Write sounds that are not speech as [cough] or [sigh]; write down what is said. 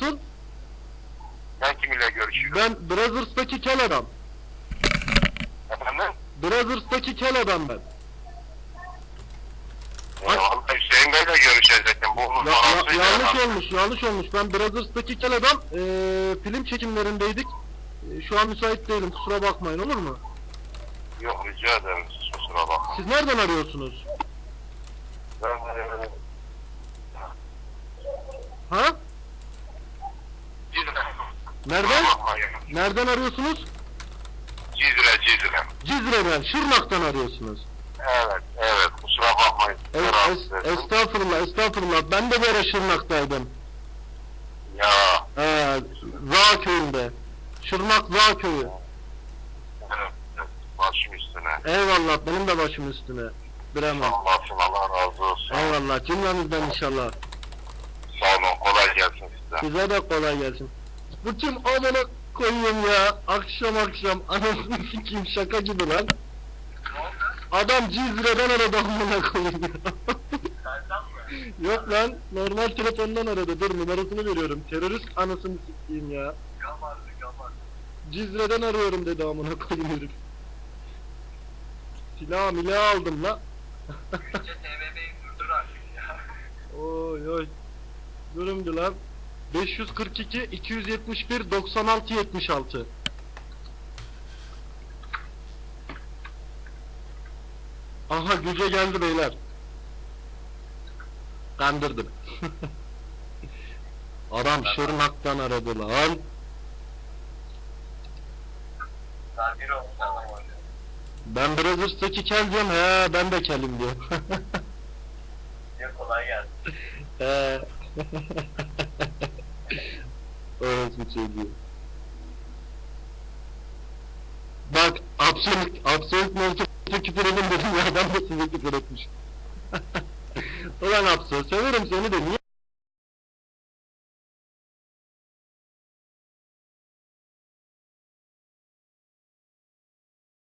Nasıl? Ben kiminle görüşüyorum? Ben Brothers'taki kel adam. Efendim? Brothers'taki kel adam ben. Ee, vallahi Hüseyin Bey'le görüşecektim. Bu Ya- ya- yanlış olmuş, yanlış olmuş. Ben Brothers'taki kel adam eee, film çekimlerindeydik. Eee, şu an müsait değilim, kusura bakmayın olur mu? Yok rica ederim. Kusura bakma. Siz nereden arıyorsunuz? Ben e, Ha? Cizre. Nereden? Nereden arıyorsunuz? Cizre Cizre. Cizre'den, Şırnak'tan arıyorsunuz. Evet evet kusura bakmayın. Evet, es- estağfurullah, estağfurullah. Ben de bir ara Şırnak'taydım. Ya Ee, Zağ köyünde. Şırnak Zağ köyü. evet, evet, başım üstüne. Eyvallah, benim de başım üstüne. Bilemem. Allah'ın Allah razı olsun. Eyvallah, cümlemizden inşallah. Sağ olun kolay gelsin size. Size de kolay gelsin. Bu kim amına koyayım ya? Akşam akşam anasını sikeyim şaka gibi lan. Adam Cizre'den aradı amına koyayım ya. Yok lan normal telefondan aradı. Dur numarasını veriyorum. Terörist anasını sikeyim ya. Cizre'den arıyorum dedi amına koyayım herif. Silah milah aldım la. Oy oy. Durumdu lan. 542 271 96 76. Aha güce geldi beyler. Kandırdım. [laughs] Adam Şırnak'tan aradı lan. Ben Brothers'taki kel diyorum he ben de kelim diyor. [laughs] kolay gelsin. [laughs] Şey diyor. Bak absolut absolut markete küfür edin dedim ya adam da size küfür etmiş. [laughs] Ulan Absol severim seni de niye